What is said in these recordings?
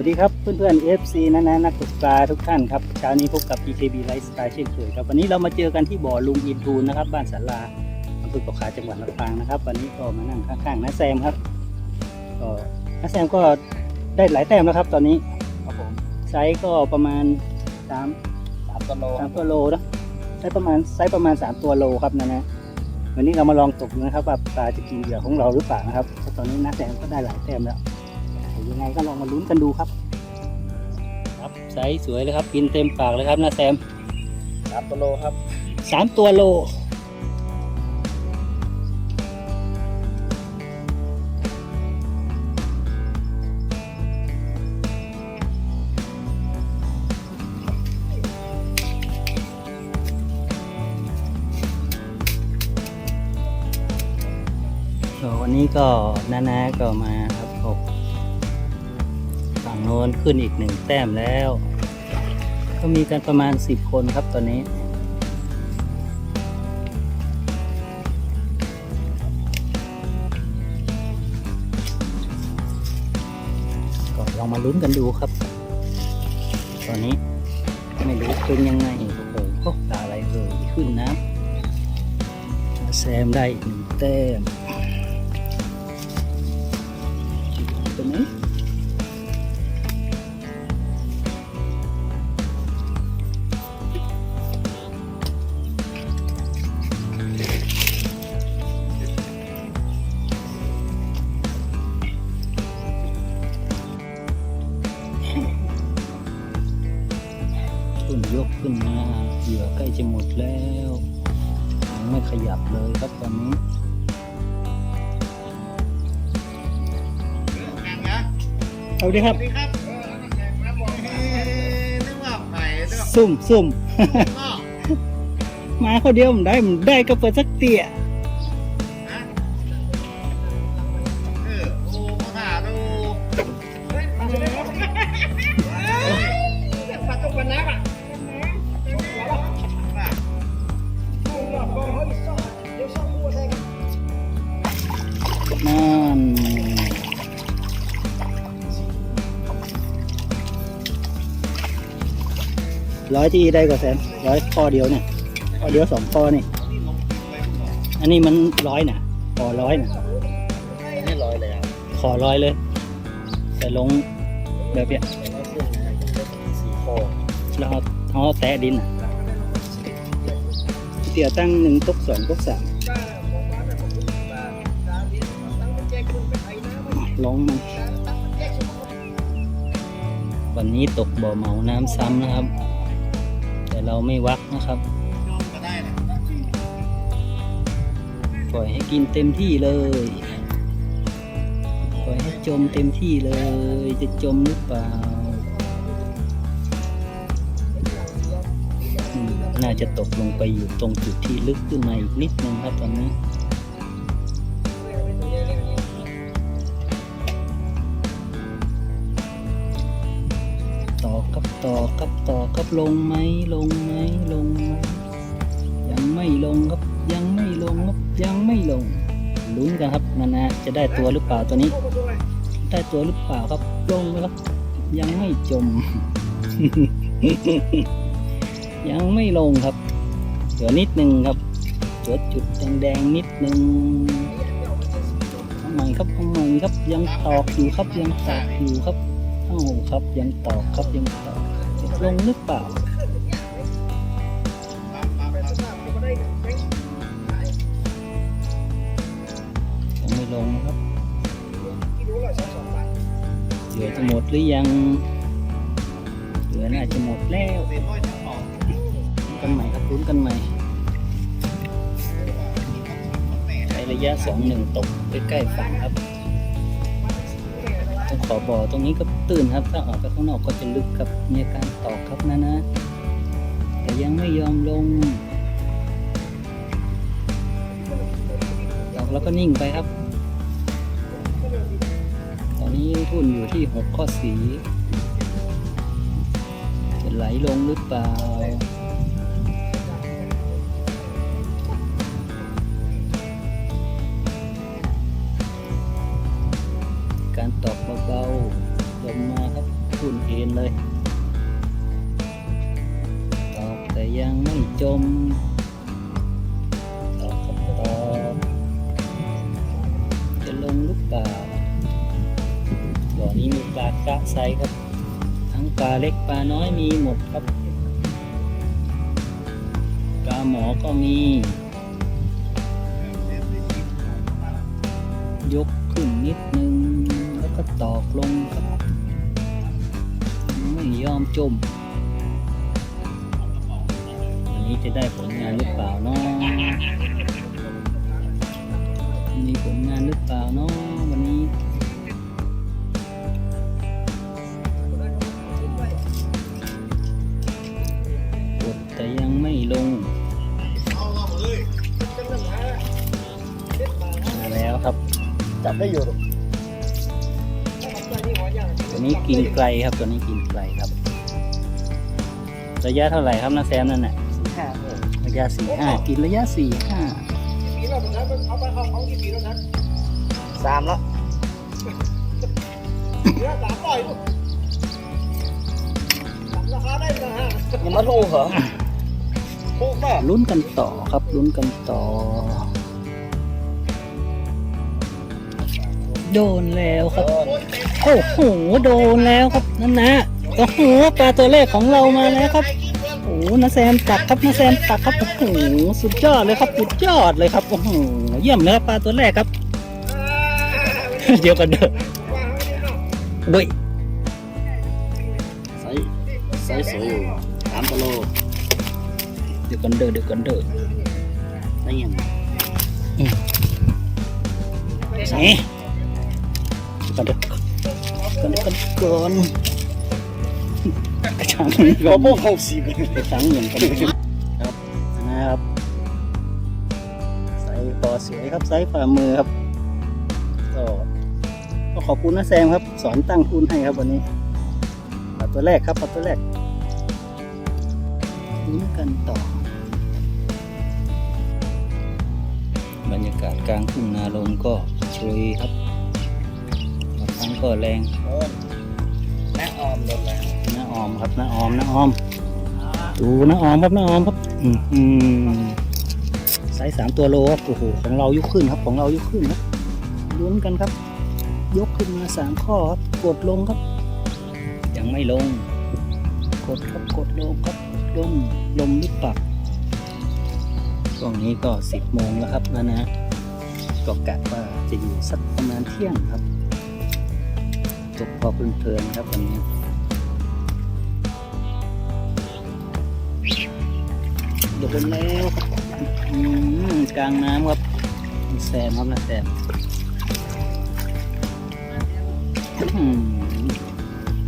วัสดีครับเพื่อนๆ FC นะนะนักตกปลาทุกท่านครับเช้านี้พบกับ PKB Lifestyle เช่นเคยครับวันนี้เรามาเจอกันที่บ่อลุงอินทูนนะครับ บ้านสาราอำเภอเกาะขาจังหวัดลำปางนะครับ วันนี้ก็มานั่งข้างๆน้าแซมครับก็น้าแซมก็ได้หลายแต้มแล้วครับ ตอนนี้ครับผมไซส์ก็ประมาณสามสามตัวโลสามตัวโลนะได้ประมาณไซส์ประมาณสามตัวโลครับนะนะวันนี้เรามาลองตกดูนะครับว่าปลาจะกินเหยื่อของเราหรือเปล่านะครับแต่ตอนนี้น้าแซมก็ได้หลายแต้มแล้ว ยังไงก็ลองมาลุ้นกันดูครับ ครับไซส์สวยเลยครับ กินเต็มปากเลยครับน้าแซมสามตัวโลครับสามตัวโลก็วันนี้ก็น้าๆก็มาครับผมฝั่ง โน้นขึ้นอีกหนึ่งแต้มแล้ว ก็มีกันประมาณ 10 คนครับตอนนี้ ก็ลองมาลุ้นกันดูครับ ตอนนี้ไม่รู้เป็นยังไง โอ้โหก็ตาอะไรเอ่ยขึ้นนะแซมได้อีกหนึ่งแต้ม เอาดิครับ สวัสดีครับนึกว่าไผ่นึกว่าซุ่มซุ่มพ่อมาคนเดียวผมได้ผมได้ก็เปิดสักเตี่ย ร้อยที่ได้กว่าแสนร้อยข้อเดียวเนี่ยข้อเดียวสองข้อนี่ อันนี้มันร้อยนะขอร้อยนะนี่ลอยเลยอะขอร้อยเลย แต่ลงแบบเนี้ยสี่โคแล้วเอาเอาแตะดินน่ะเตี่ยตั้งหนึ่งตกสองตกสามลงมันวันนี้ตกบ่อเหมาน้ำซ้ำนะครับแต่ เราไม่วักนะครับปล่อยให้กินเต็มที่เลยปล่อยให้จมเต็มที่เลย จะจมหรือเปล่า น่าจะตกลงไปอยู่ตรงจุดที่ลึกขึ้นมาอีกนิดนึงครับตอนนี้ ต่อครับต่อครับต่อครับลงไหมลงไหมลงไหมยังไม่ลงครับยังไม่ลงครับยังไม่ลงลุ้นกันครับนานาจะได้ตัวหรือเปล่าตัวนี้ ได้ตัวหรือเปล่าครับลงไหมครับ ยังไม่จม ยังไม่ลงครับเหลือนิดนึงครับเหลือจุดแดงๆนิดนึงใหม่ครับเอาใหม่ครับยังตอกอยู่ครับยังตอกอยู่ครับเอ้าครับยังตอกครับยังตอก ลงหรือเปล่ายังไม่ลงนะครับเหลือจะหมดหรือยัง เหลือน่าจะหมดแล้วกกันใหม่ครับลุ้นกันใหม่ใช้ระยะสองหนึ่งตกใกล้ๆฝั่งครับ ตรงขอบบ่อตรงนี้ก็ตื้นครับ ถ้าออกไปข้างนอกก็จะลึกครับมีอาการตอกครับนะนะ แต่ยังไม่ยอมลงตอกแล้วก็นิ่งไปครับ ตอนนี้ทุนอยู่ที่หกข้อสีจะไหลลงหรือเปล่าารตอกเบาๆลงมาครับนเลย ตอกแต่ยังไม่จม ตอกครับตอกจะลงหรือเปลาบ่อนี้มีปลากระไซครับ ทั้งปลาเล็กปลาน้อยมีหมดครับ ปลาหมอก็มี ตอกลงครับไม่ยอมจมวันนี้จะได้ผลงานหรือเปล่าเนาะมีผลงานหรือเปล่าเนาะวันนี้กดแต่ยังไม่ลงมาแล้วครับ จับได้อยู่ ตัวนี้กินไกลครับ ตัวนี้กินไกลครับ ระยะเท่าไหร่ครับนาแซมนั่นน่ะห้าระยะสี่ห้ากินระยะสี่ห้าสามแล้วยังมาถูกเหรอถูกป่ะลุ้นกันต่อครับลุ้นกันต่อ โดนแล้วครับ โอ้โห โดนแล้วครับนั่นนะโอ้โหปลาตัวแรกของเรามาแล้วครับโอ้โหนาแซมตักครับนาแซมตักครับโอ้โหสุดยอดเลยครับสุดยอดเลยครับโอ้โหเยี่ยมเลยครับปลาตัวแรกครับ เดี๋ยวกันเด้อเว้ยไซส์ไซส์สวยอยู่สามกิโลเดี๋ยวกันเด้อเดี๋ยวกันเด้อได้ยังนี่ กันเด้อกันเด้อกันก่อนกระชังก็ก่อนโม่เข้าสีไปกระชังอย่างกันครับนะครับใส่ปอสวยครับใส่ฝ่ามือครับก็ก็ขอบคุณนะแซมครับ สอนตั้งทุนให้ครับวันนี้ปลาตัวแรกครับปลาตัวแรกลุ้นกันต่อบรรยากาศกลางทุ่งนาลมก็โชยครับ บางครั้งก็แรงแม่ออมโดนแล้วน้าออมครับน้าออมน้าออม ดูน้าออมครับน้าออมครับอืมอืมไซส์สามตัวโลครับโอ้โหของเรายกขึ้นครับ ของเรายกขึ้นครับลุ้นกันครับ ยกขึ้นมาสามข้อครับ กดลงครับ ยังไม่ลง กดครับกดลงครับลมลมหรือเปล่าช่วงนี้ก็สิบโมงแล้วครับนะนะก็กะว่าจะอยู่สักประมาณเที่ยงครับตก พอเพลินๆครับวันนี้โดนแล้วครับกลางน้ำครับแซมครับนะแซมอืม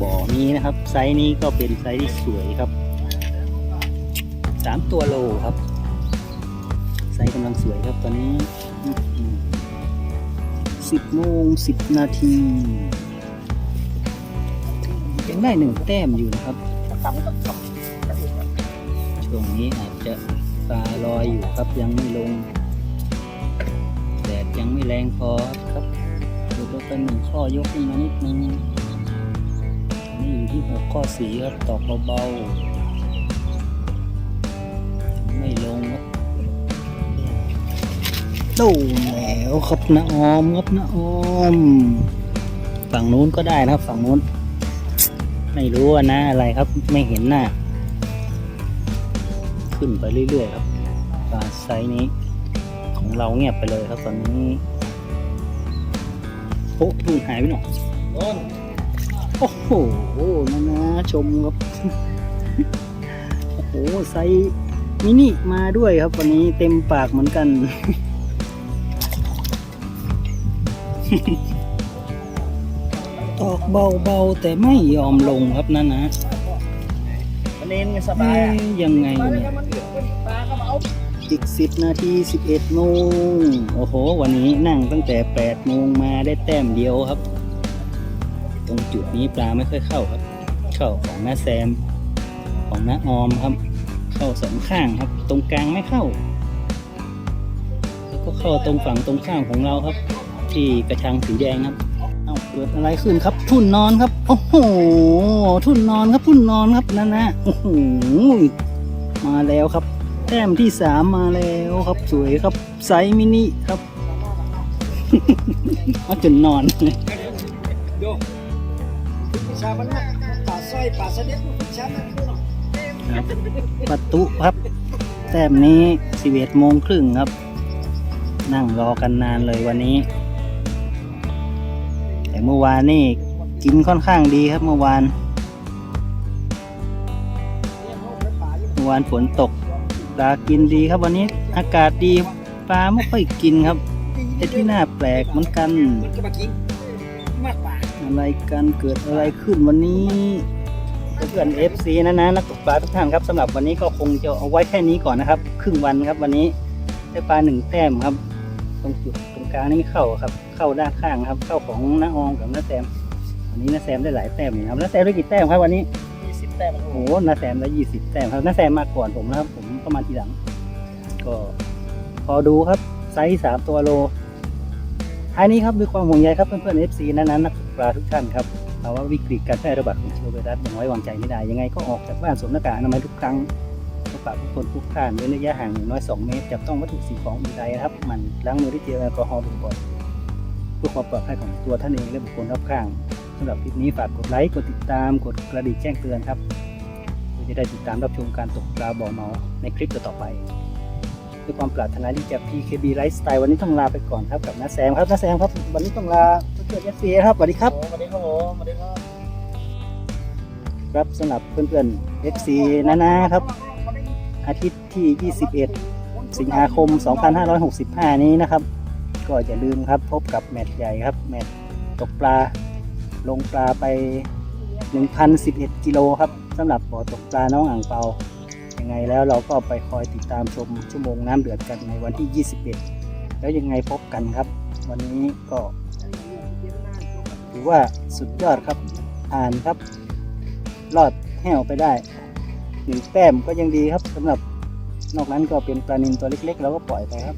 บ่อนี้นะครับ ไซส์นี้ก็เป็นไซส์ที่สวยครับสามตัวโลครับ ไซส์กำลังสวยครับตอนนี้สิบโมงสิบนาที ยังได้หนึ่งแต้มอยู่นะครับ ช่วงนี้อาจจะปลาลอยอยู่ครับยังไม่ลง แดดยังไม่แรงพอครับดูตัวเป็นหนึ่งข้อยกขึ้นมานิดนึงนี่อยู่ที่หกข้อสีครับตอกเบาๆ ไม่ลงครับโดนแล้วครับนะออมครับนะออม ฝั่งนู้นก็ได้นะครับฝั่งนู้น ไม่รู้ว่านะอะไรครับไม่เห็นหน้า ขึ้นไปเรื่อยๆครับปลาไซส์นี้ ของเราเงียบไปเลยครับตอนนี้โอ้ดูหายไปหน่อยโดนโอ้โหนะนะชมครับ โอ้โหไซส์มินิมาด้วยครับวันนี้เต็มปากเหมือนกัน เบาๆแต่ไม่ยอมลงครับนะนะวันนี้ไม่สบายเอ๊อะะยังไงเนี่ยอีกสิบนาทีสิบเอ็ดโมงโอ้โห วันนี้นั่งตั้งแต่แปดโมงมาได้แต้มเดียวครับ ตรงจุดนี้ปลาไม่ค่อยเข้าครับ เข้าของน้าแซม ของน้าออมครับ เข้าสองข้างครับ ตรงกลางไม่เข้า แล้วก็เข้าตรงฝั่งตรงข้างของเราครับ ที่กระชังสีแดงครับ เกิดอะไรขึ้นครับ ทุ่นนอนครับ โอ้โห ทุ่นนอนครับ ทุ่นนอนครับนั่นนะโอ้โห มาแล้วครับ แต้มที่สามมาแล้วครับ สวยครับ ไซส์มินิครับมาจนนอนดูชามันป่าสร้อยป่าเสด็จชามันคือเนาะครับประตูครับ แต้มนี้สิบเอ็ดโมงครึ่งครับ นั่งรอกันนานเลยวันนี้ แต่เมื่อวานนี่กินค่อนข้างดีครับเมื่อวาน เมื่อวานฝนตกปลากินดีครับวันนี้อากาศดีปลาไม่ค่อยกินครับแต่ที่น่าแปลกเหมือนกัน อะไรกันเกิดอะไรขึ้นวันนี้เพื่อนเอฟซีนะนะนักตกปลาทุกท่านครับสำหรับวันนี้ก็คงจะเอาไว้แค่นี้ก่อนนะครับ ครึ่งวันครับวันนี้ได้ปลาหนึ่งแต้มครับตรงจุด กลางนี่เข้าครับ เข้าด้านข้างครับ เข้าของน้าอองกับน้าแซมวันนี้น้าแซมได้หลายแต้มอยู่ครับน้าแซมได้กี่แต้มครับวันนี้มีสิบแต้มโอ้โหน้าแซมได้ยี่สิบแต้มครับน้าแซมมาก่อนผมนะครับ ผมประมาณทีหลัง ก็พอดูครับไซส์สามตัวโลท้ายนี้ครับด้วยความห่วงใยครับเพื่อนๆเอฟซีนั้นๆนักตกปลาทุกท่านครับภาวะวิกฤตการแพร่ระบาดของเชื้อไวรัสยังไว้วางใจไม่ได้ยังไงก็ออกจากบ้านสวมหน้ากากอนามัยทุกครั้ง พบปะผู้คนทุกท่านเว้นระยะห่างอย่างน้อย 2 เมตร จับต้องวัตถุสิ่งของอื่นใดนะครับมันล้างมือด้วยเจลแอลกอฮอล์บ่อยๆเพื่อความปลอดภัยของตัวท่านเองและบุคคลรอบข้างสำหรับคลิปนี้ฝากกดไลค์กดติดตามกดกระดิ่งแจ้งเตือนครับเพื่อจะได้ติดตามรับชมการตกปลาบ่อเมาในคลิปต่อไปด้วยความปรารถนาที่จะ PKB Lifestyle วันนี้ต้องลาไปก่อนครับกับน้าแซมครับน้าแซมครับวันนี้ต้องลาเพื่อนเอฟซีครับสวัสดีครับสวัสดีครับผมสวัสดีครับครับสำหรับเพื่อนๆ FC นะนะครับ อาทิตย์ที่ 21 สิงหาคม 2565 นี้นะครับ ก็อย่าลืมครับพบกับแมตช์ใหญ่ครับ แมตช์ตกปลา ลงปลาไป 1,011 กิโลครับสำหรับบ่อตกปลาน้องอ่างเปายังไงแล้วเราก็ไปคอยติดตามชมชั่วโมงน้ำเดือดกันในวันที่ 21 แล้วยังไงพบกันครับ วันนี้ก็ถือว่าสุดยอดครับผ่านครับ รอดแห้วไปได้ หนึ่งแต้มก็ยังดีครับสำหรับนอกนั้นก็เป็นปลานินตัวเล็กๆเราก็ปล่อยไปครับ